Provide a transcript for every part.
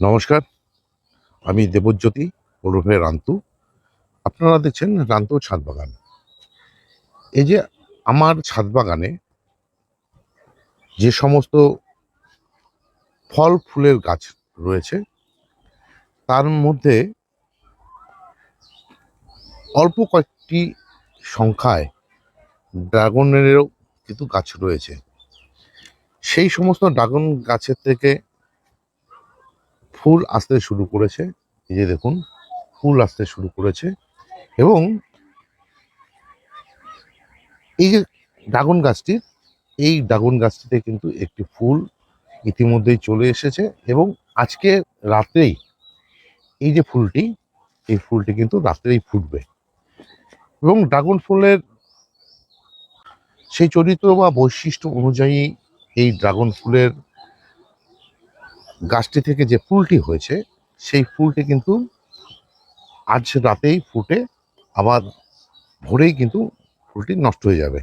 নমস্কার। আমি দেবজ্যোতি ওরফে রান্তু। আপনারা দেখছেন রান্তু ছাদ বাগান। এই যে আমার ছাদ বাগানে যে সমস্ত ফল ফুলের গাছ রয়েছে, তার মধ্যে অল্প কয়েকটি সংখ্যায় ড্রাগনেরও কিন্তু গাছ রয়েছে। সেই সমস্ত ড্রাগন গাছের থেকে ফুল আসতে শুরু করেছে। এই যে দেখুন, ফুল আসতে শুরু করেছে এবং এই যে ড্রাগন গাছটির এই ড্রাগন গাছটিতে কিন্তু একটি ফুল ইতিমধ্যেই চলে এসেছে এবং আজকে রাতেই এই যে ফুলটি, এই ফুলটি কিন্তু রাত্রেই ফুটবে। এবং ড্রাগন ফুলের সেই চরিত্র বা বৈশিষ্ট্য অনুযায়ী এই ড্রাগন ফুলের গাছটি থেকে যে ফুলটি হয়েছে, সেই ফুলটি কিন্তু আজ রাতেই ফুটে, আবার ভোরেই কিন্তু ফুলটি নষ্ট হয়ে যাবে।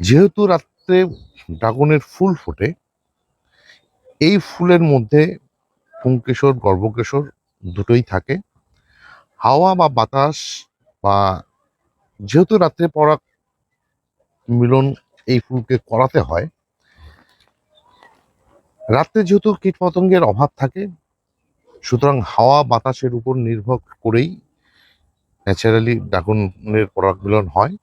যেহেতু রাত্রে ড্রাগনের ফুল ফোটে, এই ফুলের মধ্যে পুংকেশর, গর্ভকেশর দুটোই থাকে। হাওয়া বা বাতাস বা যেহেতু রাত্রে পরাগ মিলন এই ফুলকে করাতে হয় রাত্রে যেহেতু কীটপতঙ্গের অভাব থাকে, সুতরাং হাওয়া বাতাসের উপর নির্ভর করেই ন্যাচারালি ড্রাগনের পরাগ মিলন হয়।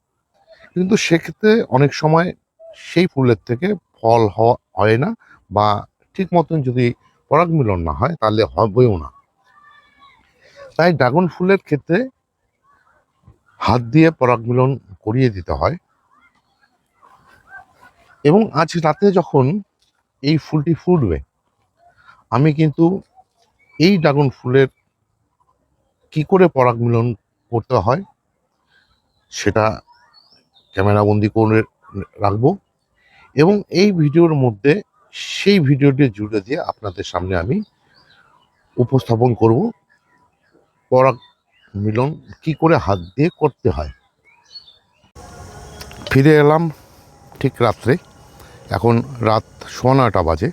কিন্তু সেক্ষেত্রে অনেক সময় সেই ফুলের থেকে ফল হওয়া হয় না বা ঠিক মতন যদি পরাগ মিলন না হয়, তাহলে হবেও না। তাই ড্রাগন ফুলের ক্ষেত্রে হাত দিয়ে পরাগ মিলন করিয়ে দিতে হয়। এবং আজ রাতে যখন এই ফুলটি ফুটবে। আমি কিন্তু এই ড্রাগন ফুলের কি করে পরাগ মিলন করতে হয়, সেটা ক্যামেরাবন্দি করে রাখব এবং এই ভিডিওর মধ্যে সেই ভিডিওটি জুড়ে দিয়ে আপনাদের সামনে আমি উপস্থাপন করব পরাগ মিলন কি করে হাত দিয়ে করতে হয়। ফিরে এলাম ঠিক রাত্রে। এখন রাত সোয়া নয়টা বাজে।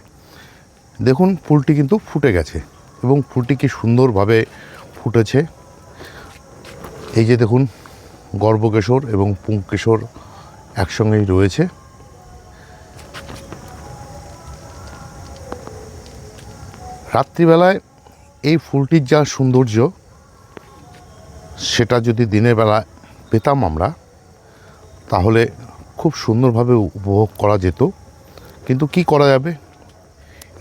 দেখুন, ফুলটি কিন্তু ফুটে গেছে এবং ফুলটি কি সুন্দরভাবে ফুটেছে। এই যে দেখুন, গর্ভকেশর এবং পুংকেশর একসঙ্গেই রয়েছে। রাত্রিবেলায় এই ফুলটির যা সৌন্দর্য, সেটা যদি দিনের বেলা পেতাম আমরা, তাহলে খুব সুন্দরভাবে উপভোগ করা যেত। কিন্তু কি করা যাবে?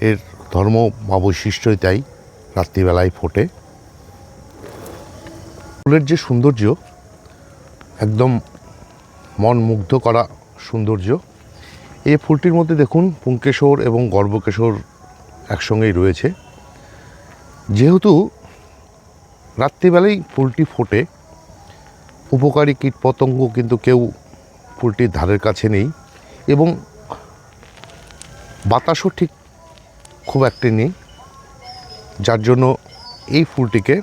এর ধর্ম বা বৈশিষ্ট্যই তাই, রাত্রিবেলায় ফোটে। ফুলের যে সৌন্দর্য, একদম মন মুগ্ধ করা সৌন্দর্য এই ফুলটির মধ্যে দেখুন পুংকেশর এবং গর্ভকেশর একসঙ্গেই রয়েছে। যেহেতু রাত্রিবেলায় ফুলটি ফোটে, উপকারী কীটপতঙ্গ কিন্তু কেউ ফুলটির ধারের কাছে নেই এবং বাতাসও ঠিক খুব একটি নেই। যার জন্য এই ফুলটিকে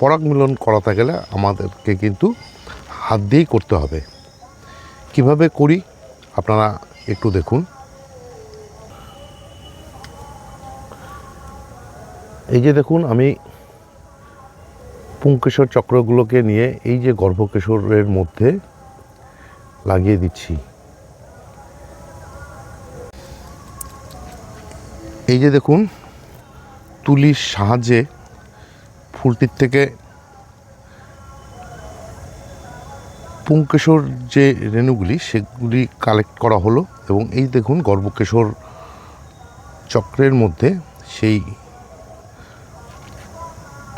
পরাগ মিলন করাতে গেলে আমাদেরকে কিন্তু হাত দিয়েই করতে হবে। কীভাবে করি আপনারা একটু দেখুন। এই যে দেখুন, আমি পুংকেশর চক্রগুলোকে নিয়ে এই যে গর্ভকেশরের মধ্যে লাগিয়ে দিচ্ছি। এই যে দেখুন, তুলির সাহায্যে ফুলটির থেকে পুংকেশর যে রেণুগুলি, সেগুলি কালেক্ট করা হলো এবং এই দেখুন গর্ভকেশর চক্রের মধ্যে সেই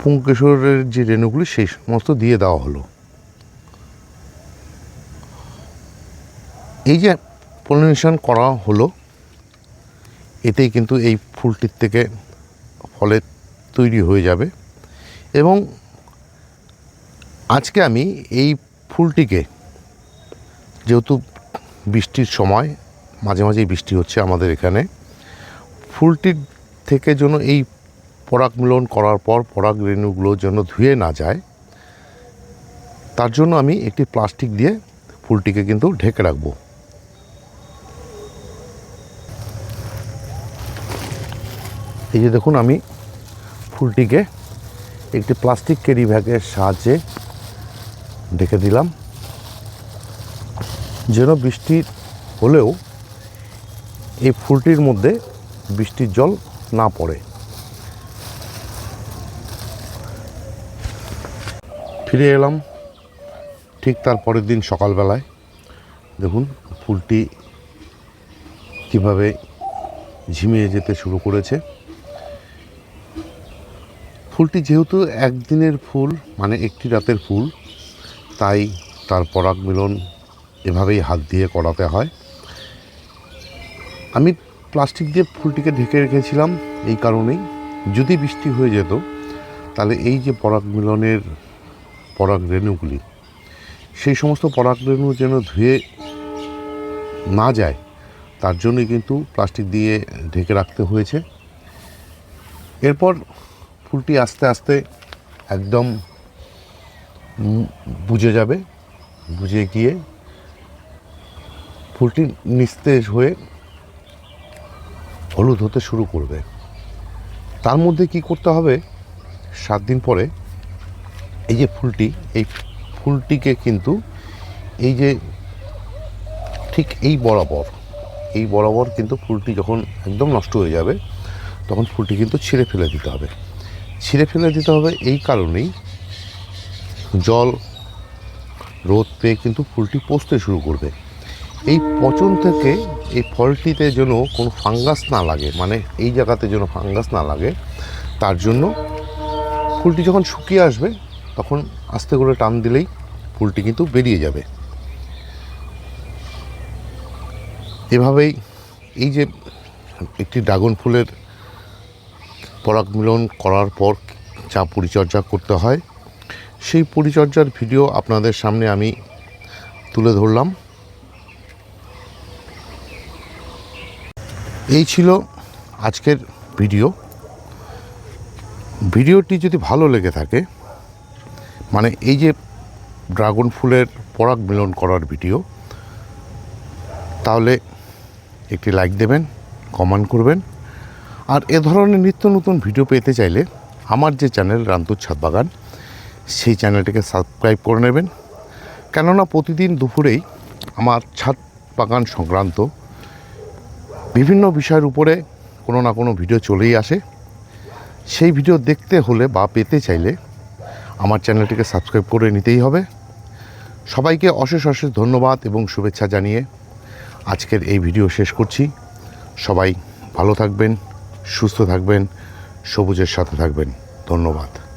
পুংকেশরের যে রেণুগুলি, সেই সমস্ত দিয়ে দেওয়া হলো। এই যে পলিনেশন করা হলো এতেই কিন্তু এই ফুলটির থেকে ফলের তৈরি হয়ে যাবে। এবং আজকে আমি এই ফুলটিকে, যেহেতু বৃষ্টির সময়, মাঝে মাঝেই বৃষ্টি হচ্ছে আমাদের এখানে, ফুলটির থেকে যেন এই পরাগ মিলন করার পর, পরাগ রেণুগুলো যেন ধুয়ে না যায়, তার জন্য আমি একটি প্লাস্টিক দিয়ে ফুলটিকে কিন্তু ঢেকে রাখব। এই যে দেখুন, আমি ফুলটিকে একটি প্লাস্টিক ক্যারি ব্যাগের সাহায্যে ঢেকে দিলাম। যেন বৃষ্টি হলেও এই ফুলটির মধ্যে বৃষ্টির জল না পড়ে। ফিরে এলাম ঠিক তার পরের দিন সকালবেলায়। দেখুন, ফুলটি কীভাবে ঝিমিয়ে যেতে শুরু করেছে। ফুলটি যেহেতু একদিনের ফুল মানে একটি রাতের ফুল, তাই তার পরাগ মিলন এভাবেই হাত দিয়ে করাতে হয়। আমি প্লাস্টিক দিয়ে ফুলটিকে ঢেকে রেখেছিলাম এই কারণেই। যদি বৃষ্টি হয়ে যেত, তাহলে এই যে পরাগ মিলনের পরাগ রেণুগুলি, সেই সমস্ত পরাগ রেণু যেন ধুয়ে না যায়, তার জন্যই কিন্তু প্লাস্টিক দিয়ে ঢেকে রাখতে হয়েছে। এরপর ফুলটি আস্তে আস্তে একদম বুঝে যাবে, বুঝে গিয়ে ফুলটি নিস্তেজ হয়ে হলুদ হতে শুরু করবে। তার মধ্যে কি করতে হবে? সাত দিন পরে এই যে ফুলটি, এই ফুলটিকে কিন্তু এই যে ঠিক এই বরাবর এই বরাবর কিন্তু ফুলটি যখন একদম নষ্ট হয়ে যাবে, তখন ফুলটি কিন্তু ছিঁড়ে ফেলে দিতে হবে। ছিঁড়ে ফেলে দিতে হবে এই কারণেই জল, রোদ পেয়ে কিন্তু ফুলটি পচতে শুরু করবে। এই পচন থেকে এই ফলটিতে যেন কোনো ফাঙ্গাস না লাগে মানে এই জায়গাতে যেন ফাঙ্গাস না লাগে, তার জন্য ফুলটি যখন শুকিয়ে আসবে, তখন আস্তে করে টান দিলেই ফুলটি কিন্তু বেরিয়ে যাবে। এভাবেই এই যে একটি ড্রাগন ফুলের পরাগ মিলন করার পর যা পরিচর্যা করতে হয়, সেই পরিচর্যার ভিডিও আপনাদের সামনে আমি তুলে ধরলাম। এই ছিল আজকের ভিডিও। ভিডিওটি যদি ভালো লেগে থাকে মানে এই যে ড্রাগন ফুলের পরাগ মিলন করার ভিডিও, তাহলে একটি লাইক দেবেন, কমেন্ট করবেন। আর এ ধরনের নিত্য নতুন ভিডিও পেতে চাইলে আমার যে চ্যানেল রান্তুর ছাদ বাগান, সেই চ্যানেলটিকে সাবস্ক্রাইব করে নেবেন। কেননা প্রতিদিন দুপুরেই আমার ছাদ বাগান সংক্রান্ত বিভিন্ন বিষয়ের উপরে কোনো না কোনো ভিডিও চলেই আসে। সেই ভিডিও দেখতে হলে বা পেতে চাইলে আমার চ্যানেলটিকে সাবস্ক্রাইব করে নিতেই হবে। সবাইকে অশেষ অশেষ ধন্যবাদ এবং শুভেচ্ছা জানিয়ে আজকের এই ভিডিও শেষ করছি। সবাই ভালো থাকবেন। সুস্থ থাকবেন সবুজের সাথে থাকবেন। ধন্যবাদ।